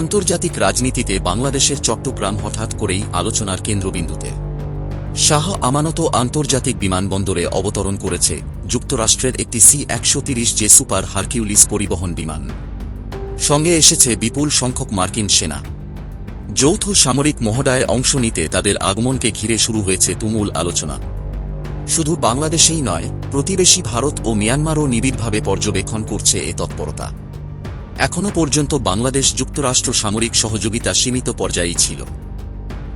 আন্তর্জাতিক রাজনীতিতে বাংলাদেশের চট্টগ্রাম হঠাৎ করেই আলোচনার কেন্দ্রবিন্দুতে। শাহ আমানত আন্তর্জাতিক বিমানবন্দরে অবতরণ করেছে যুক্তরাষ্ট্রের একটি সি একশো তিরিশ জে সুপার হারকিউলিস পরিবহন বিমান। সঙ্গে এসেছে বিপুল সংখ্যক মার্কিন সেনা। যৌথ সামরিক মহড়ায় অংশ নিতে তাদের আগমনকে ঘিরে শুরু হয়েছে তুমুল আলোচনা। শুধু বাংলাদেশেই নয়, প্রতিবেশী ভারত ও মিয়ানমারও নিবিড়ভাবে পর্যবেক্ষণ করছে এ তৎপরতা। এখনও পর্যন্ত বাংলাদেশ যুক্তরাষ্ট্র সামরিক সহযোগিতা সীমিত পর্যায়েই ছিল।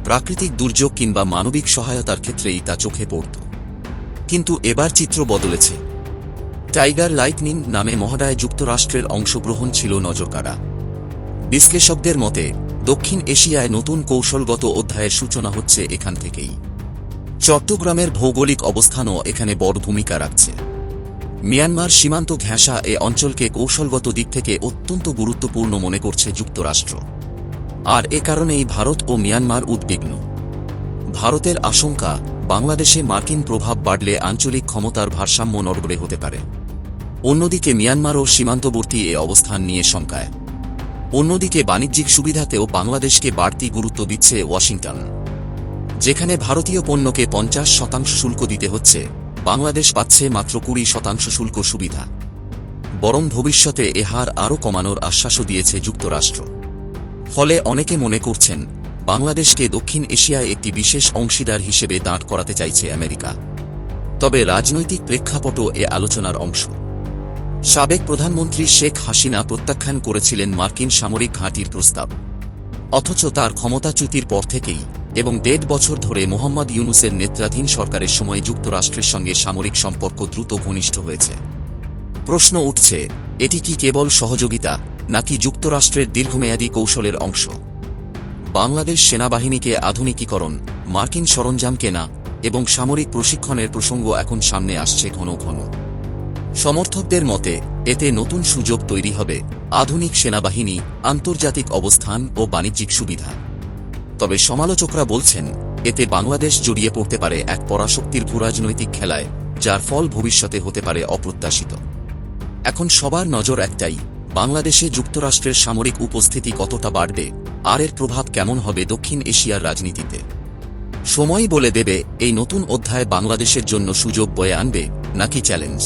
প্রাকৃতিক দুর্যোগ কিংবা মানবিক সহায়তার ক্ষেত্রেই তা চোখে পড়ত। কিন্তু এবার চিত্র বদলেছে। টাইগার লাইটনিং নামে মহড়ায় যুক্তরাষ্ট্রের অংশগ্রহণ ছিল নজরকাড়া। বিশ্লেষকদের মতে, দক্ষিণ এশিয়ায় নতুন কৌশলগত অধ্যায়ের সূচনা হচ্ছে এখান থেকেই। চট্টগ্রামের ভৌগোলিক অবস্থানও এখানে বড় ভূমিকা রাখছে। মিয়ানমার সীমান্ত ঘেঁষা এ অঞ্চলকে কৌশলগত দিক থেকে অত্যন্ত গুরুত্বপূর্ণ মনে করছে যুক্তরাষ্ট্র। আর এ কারণেই ভারত ও মিয়ানমার উদ্বিগ্ন। ভারতের আশঙ্কা, বাংলাদেশে মার্কিন প্রভাব বাড়লে আঞ্চলিক ক্ষমতার ভারসাম্য নড়বড়ে হতে পারে। অন্যদিকে মিয়ানমারও সীমান্তবর্তী এ অবস্থান নিয়ে শঙ্কায়। অন্যদিকে বাণিজ্যিক সুবিধাতেও বাংলাদেশকে বাড়তি গুরুত্ব দিচ্ছে ওয়াশিংটন। যেখানে ভারতীয় পণ্যকে পঞ্চাশ শতাংশ শুল্ক দিতে হচ্ছে। বাংলাদেশ পাচ্ছে মাত্র কুড়ি শতাংশ শুল্ক সুবিধা। বরং ভবিষ্যতে এ হার আরও কমানোর আশ্বাসও দিয়েছে যুক্তরাষ্ট্র। ফলে অনেকে মনে করছেন, বাংলাদেশকে দক্ষিণ এশিয়ায় একটি বিশেষ অংশীদার হিসেবে দাঁড় করাতে চাইছে আমেরিকা। তবে রাজনৈতিক প্রেক্ষাপটও এ আলোচনার অংশ। সাবেক প্রধানমন্ত্রী শেখ হাসিনা প্রত্যাখ্যান করেছিলেন মার্কিন সামরিক ঘাঁটির প্রস্তাব। অথচ তার ক্ষমতাচ্যুতির পর থেকেই এবং দেড় বছর ধরে মোহাম্মদ ইউনুসের নেতৃত্বাধীন সরকারের সময় যুক্তরাষ্ট্রের সঙ্গে সামরিক সম্পর্ক দ্রুত ঘনিষ্ঠ হয়েছে। প্রশ্ন উঠছে, এটি কি কেবল সহযোগিতা, নাকি যুক্তরাষ্ট্রের দীর্ঘমেয়াদী কৌশলের অংশ? বাংলাদেশ সেনাবাহিনীকে আধুনিকীকরণ, মার্কিন সরঞ্জাম কেনা এবং সামরিক প্রশিক্ষণের প্রসঙ্গ এখন সামনে আসছে ঘন ঘন। সমর্থকদের মতে, এতে নতুন সুযোগ তৈরি হবে, আধুনিক সেনাবাহিনী, আন্তর্জাতিক অবস্থান ও বাণিজ্যিক সুবিধা। তবে সমালোচকরা বলছেন, এতে বাংলাদেশ জড়িয়ে পড়তে পারে এক পরাশক্তির ভূরাজনৈতিক খেলায়, যার ফল ভবিষ্যতে হতে পারে অপ্রত্যাশিত। এখন সবার নজর একটাই, বাংলাদেশে যুক্তরাষ্ট্রের সামরিক উপস্থিতি কতটা বাড়বে, আর এর প্রভাব কেমন হবে দক্ষিণ এশিয়ার রাজনীতিতে। সময় বলে দেবে, এই নতুন অধ্যায় বাংলাদেশের জন্য সুযোগ বয়ে আনবে, নাকি চ্যালেঞ্জ?